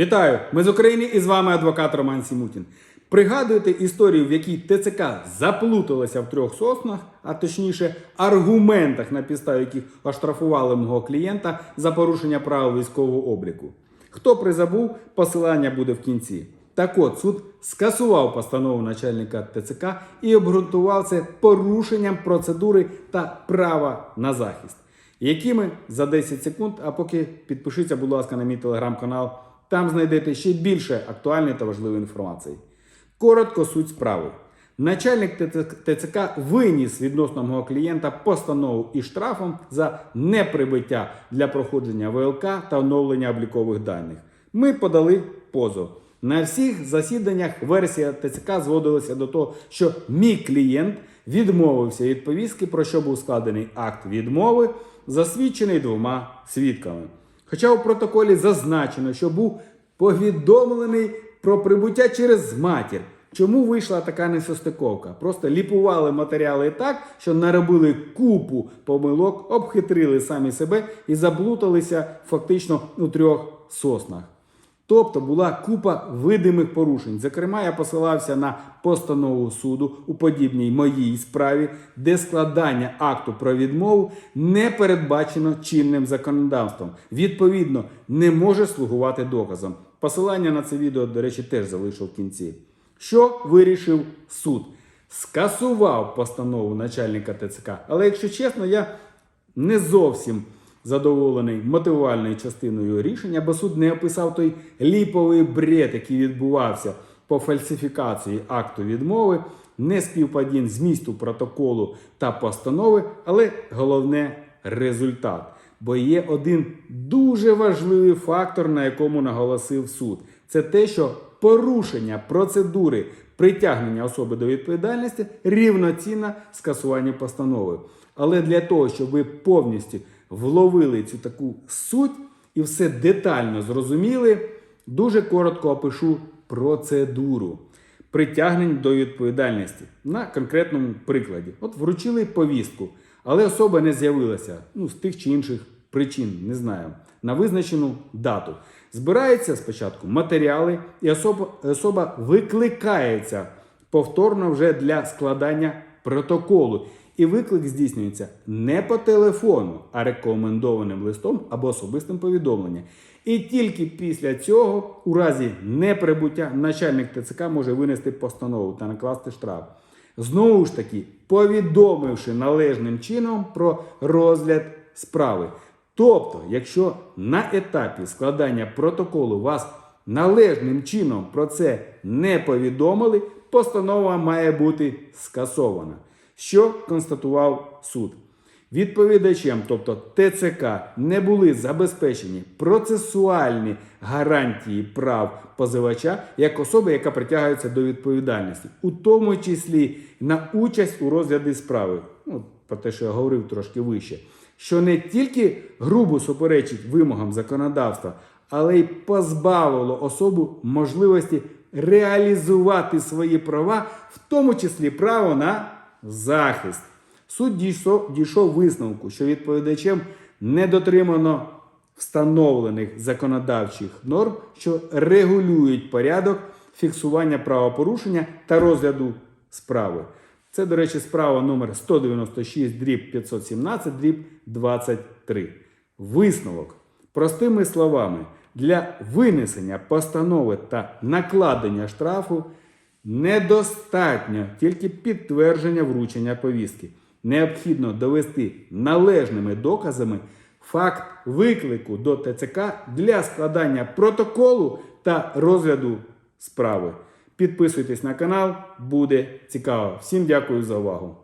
Вітаю! Ми з України і з вами адвокат Роман Сімутін. Пригадуєте історію, в якій ТЦК заплуталася в трьох соснах, а точніше аргументах, на підставі яких оштрафували мого клієнта за порушення правил військового обліку. Хто призабув, посилання буде в кінці. Так от суд скасував постанову начальника ТЦК і обґрунтував це порушенням процедури та права на захист. Якими за 10 секунд, а поки підпишіться, будь ласка, на мій телеграм-канал. Там знайдете ще більше актуальної та важливої інформації. Коротко суть справи. Начальник ТЦК виніс відносно мого клієнта постанову і штрафом за неприбиття для проходження ВЛК та оновлення облікових даних. Ми подали позов. На всіх засіданнях версія ТЦК зводилася до того, що мій клієнт відмовився від повістки, про що був складений акт відмови, засвідчений двома свідками. Хоча у протоколі зазначено, що був повідомлений про прибуття через матір. Чому вийшла така несостиковка? Просто ліпували матеріали так, що наробили купу помилок, обхитрили самі себе і заплуталися фактично у трьох соснах. Тобто була купа видимих порушень. Зокрема, я посилався на постанову суду у подібній моїй справі, де складання акту про відмову не передбачено чинним законодавством. Відповідно, не може слугувати доказом. Посилання на це відео, до речі, теж залишив в кінці. Що вирішив суд? Скасував постанову начальника ТЦК. Але якщо чесно, я не зовсім задоволений мотивувальною частиною рішення, бо суд не описав той ліповий бред, який відбувався по фальсифікації акту відмови, не співпадінь змісту протоколу та постанови, але головне результат. Бо є один дуже важливий фактор, на якому наголосив суд. Це те, що порушення процедури притягнення особи до відповідальності рівноцінно скасуванню постанови. Але для того, щоб ви повністю вловили цю таку суть і все детально зрозуміли, дуже коротко опишу процедуру притягнень до відповідальності на конкретному прикладі. От вручили повістку, але особа не з'явилася ну, з тих чи інших причин, не знаю, на визначену дату. Збираються спочатку матеріали, і особа, особа викликається повторно вже для складання протоколу. І виклик здійснюється не по телефону, а рекомендованим листом або особистим повідомленням. І тільки після цього, у разі неприбуття, начальник ТЦК може винести постанову та накласти штраф. Знову ж таки, повідомивши належним чином про розгляд справи. Тобто, якщо на етапі складання протоколу вас належним чином про це не повідомили, постанова має бути скасована. Що констатував суд? Відповідачем, тобто ТЦК, не були забезпечені процесуальні гарантії прав позивача як особи, яка притягується до відповідальності, у тому числі на участь у розгляді справи. Ну, про те, що я говорив трошки вище, що не тільки грубо суперечить вимогам законодавства, але й позбавило особу можливості реалізувати свої права, в тому числі право на захист. Суд дійшов, дійшов висновку, що відповідачем не дотримано встановлених законодавчих норм, що регулюють порядок фіксування правопорушення та розгляду справи. Це, до речі, справа номер 196 дріб 517 дріб 23. Висновок. Простими словами, для винесення постанови та накладення штрафу недостатньо тільки підтвердження вручення повістки. Необхідно довести належними доказами факт виклику до ТЦК для складання протоколу та розгляду справи. Підписуйтесь на канал, буде цікаво. Всім дякую за увагу.